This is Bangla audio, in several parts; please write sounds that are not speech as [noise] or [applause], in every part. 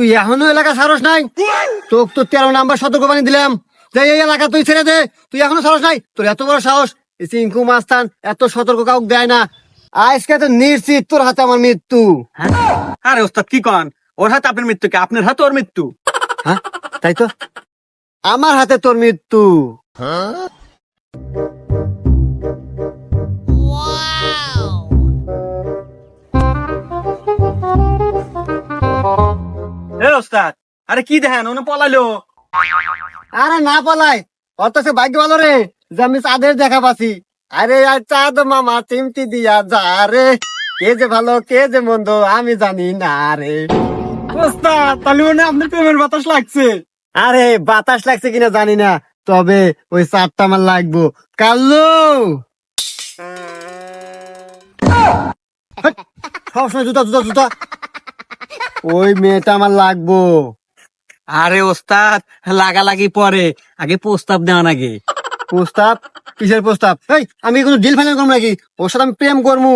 তুই এখনও এলাকা সারস নাই? তোক তো তেরো নাম্বার সতর্ক বানিয়ে দিলাম। যে এই এলাকা তুই ছেড়ে দে। তুই এখনও সারস নাই? তোর এত বড় সাহস? এই চিঙ্কু মাস্তান এত সতর্ক কাউকে দেয় না। আজকে তো নিশ্চিত তোর হাতে আমার মৃত্যু। আরে ওস্তাদ কি কন? ওর হাতে আপনার মৃত্যু কি? আপনার হাতে ওর মৃত্যু? হ্যাঁ তাই তো? আমার হাতে তোর মৃত্যু। এ আরে কি দেখেন ওনে পলালো আরে না পলাই অথচ ভাগ্য ভালো রে যে আমি চাঁদের দেখা পাচ্ছি। আরে আর চাঁদ মামা চিমটি দিয়া যা রে কে যে ভালো কে যে মন্দ আমি জানি না রে। তাহলে মনে আপনার প্রেমের বাতাস লাগছে। আরে বাতাস লাগছে কিনা জানি না তবে ওই চারটা আমার লাগবো। হাট, সবসময় জুতা জুতা জুতা। ওই মেয়েটা আমার লাগবো। আরে ওস্তাদ লাগালাগি পরে। আগে প্রস্তাব দেওয়া নাকি প্রস্তাব? কিসের প্রস্তাব? এই আমি কোনো ডিল ফাইনাল করব নাকি? ওর সাথে আমি প্রেম করব।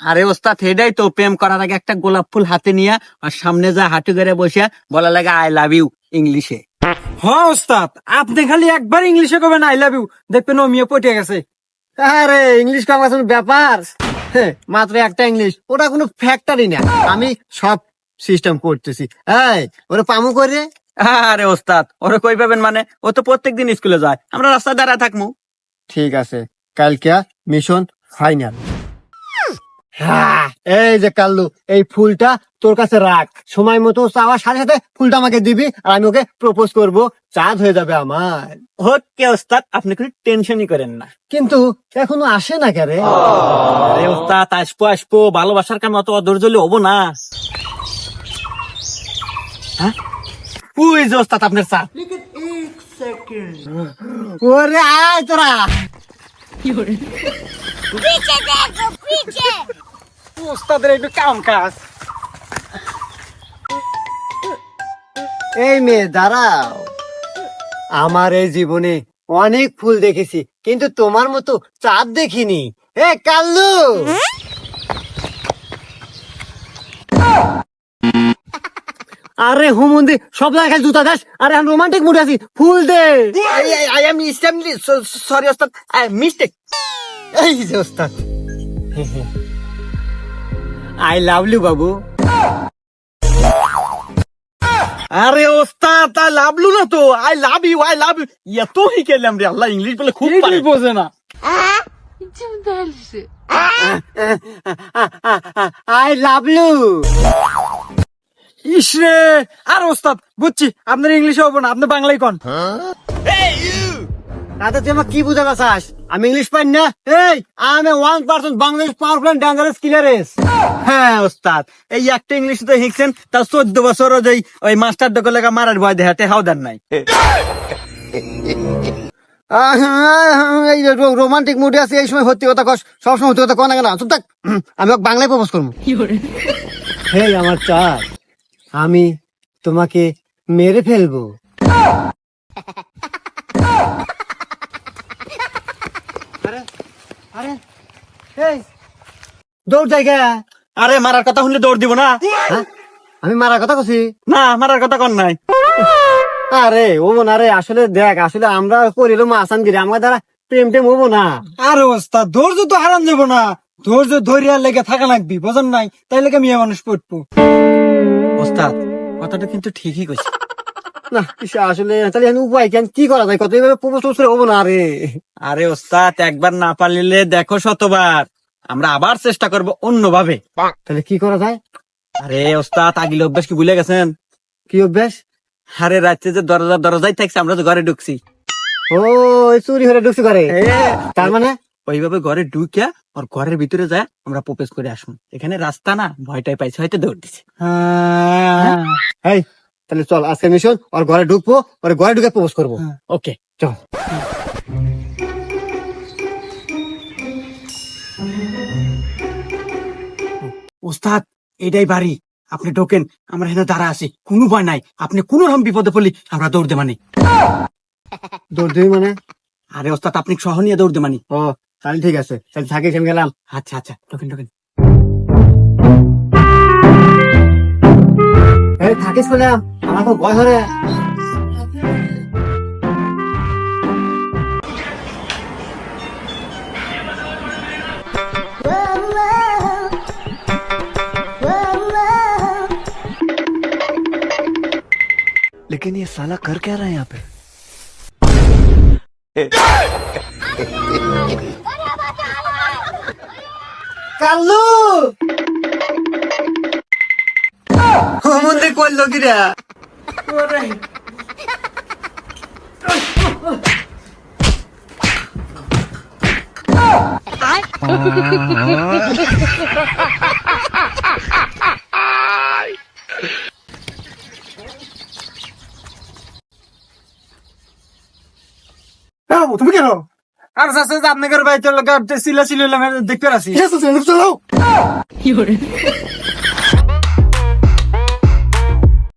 আরে ওস্তাদ হেডাই তো প্রেম করার আগে একটা গোলাপ ফুল হাতে নিয়ে আর সামনে যা হাঁটু করে বসে বলা লাগে আই লাভ ইউ ইংলিশে। হ্যাঁ ওস্তাদ আপনি খালি একবার ইংলিশে কবেন আই লাভ ইউ দেখবেন ও মেয়ে পটে গেছে। আরে ইংলিশ কামার কোনো ব্যাপার। হ্যাঁ, মাত্র একটা ইংলিশ ওটা কোনো ফ্যাক্টরি না। আমি সব সিস্টেম করতেছি। এই ওরা পামু করে আরে ওস্তাদ ওরা কই পাবেন মানে? ও তো প্রত্যেকদিন স্কুলে যায়। আমরা রাস্তায় দাঁড়ায় থাকব ঠিক আছে কালকে মিশন ফাইনাল এই যে কাল্লু এই ফুলটা তোর কাছে রাখ। সময় মতো চাওয়ার সাথে সাথে ফুলটা আমাকে দিবি আর আমি ওকে প্রপোজ করব। চাঁদ হয়ে যাবে আমার। ওকে ওস্তাদ আপনি কোনো টেনশনই করেন না। কিন্তু এখনও আসে না কে রে আরে ওস্তাদ আসব আসব। ভালোবাসার কাম অত অধৈর্য হব না। হ্যাঁ? কাম কাজ। এই মেয়ে দাঁড়াও। আমার এই জীবনে অনেক ফুল দেখেছি কিন্তু তোমার মতো চাঁদ দেখিনি। এ কাল্লু! আরে হুমন্দি সব জায়গায় খালি জুতা দাস আরে আমি রোমান্টিক মুডে আছি ফুল দে আই এম ইস্টামলি সরি ওস্তাদ মিস্টেক এই যে ওস্তাদ আই লাভ ইউ বাবু আরে ওস্তাদ আই লাভলু না তো I love you I love you এত হি কেলাম রে আল্লাহ ইংলিশ বলে খুব পারে এইটাই বোঝে না Идем дальше. আই লাভ [laughs] ইউ ইসরে আর ওস্তাদ বুঝছি আপনার ইংলিশে হব না আপনি বাংলায় কন। তাতে তুই আমার কি বুঝাতে চাস? আমি ইংলিশ পাই না? এই আমি one percent Bangladesh powerful dangerous killers হ্যাঁ ওস্তাদ এই একটা ইংলিশ তো শিখছেন তার চোদ্দ বছর যেই ওই মাস্টার ডকে লেগা মারার ভয় দেখাতে হাওদার নাই। এই রোমান্টিক মুডে আছে এই সময় সত্যি কথা কস সবসময় সত্যি কথা কন না। চুপ থাক আমি বাংলায় প্রপোজ করব। হে আমার চাঁদ। আমি তোমাকে মেরে ফেলব। আরে আরে এই। দৌড় জায়গা আরে মারার কথা শুনলে দৌড় দিব না? হ্যাঁ? আমি মারার কথা কছি না মারার কথা কন নাই। আরে ও না রে আসলে দেখ আসলে আমরা করিলাম আসানগিরি আমার দ্বারা প্রেম টেম হব না। আরে ওস্তাদ ধৈর্য তো হারান যাব না। ধৈর্য ধৈর্য লেগে থাকা লাগবি বোঝেন নাই? তাই লেগে মেয়ে মানুষ পড়ব। ওস্তাদ কথাটা কিন্তু ঠিকই কইছে। [laughs] না আসলে? তাহলে উপায় কেন কি করা যায়? কত এইভাবে প্রপোজ করে হব না রে? আরে ওস্তাদ একবার না পারলে দেখো শতবার। আমরা আবার চেষ্টা করব অন্যভাবে। তাহলে কি করা যায়? আরে ওস্তাদ আগিল অভ্যাস কি ভুলে গেছেন? কি অভ্যাস? আরে রাত্রে যে দরজা দরজায় থাকছে আমরা তো ঘরে ঢুকছি। ও চুরি হয়ে ঢুকছি ঘরে। তার মানে? ওইভাবে ঘরে ঢুকে আর ঘরের ভিতরে যায় আমরা প্রপোজ করে আসুন। এখানে রাস্তা না ভয়টাই পাইছে হয়তো দৌড় দিছে। হ্যাঁ। তাহলে চল আজকে মিশন ওর ঘরে ঢুকবো ওর ঘরে ঢুকে প্রপোজ করব। ওকে। চল। ওস্তাদ এটাই বাড়ি। আপনি ঢোকেন আমরা এখানে দাঁড়া আছি। কোনো ভয় নাই। আপনি কোন রকম বিপদে পড়লি আমরা দৌড় দে মানে দৌড় দিবি মানে? আরে ওস্তাদ আপনি সহ নিয়ে দৌড় দে মানে ও তাহলে ঠিক আছে তাহলে থাকিস আমি গেলাম আচ্ছা আচ্ছা ঢোকেন ঢোকেন এই থাকিস বলে আমার তো ভয় ধরে लेकिन ये साला कर क्या रहा है यहाँ पे কাল্লু মন্দির করল কিরা? তুমি কেন? আর চাচা যে আপনাদের বাড়িতে লোক দেখতে আসি দেখতে আসি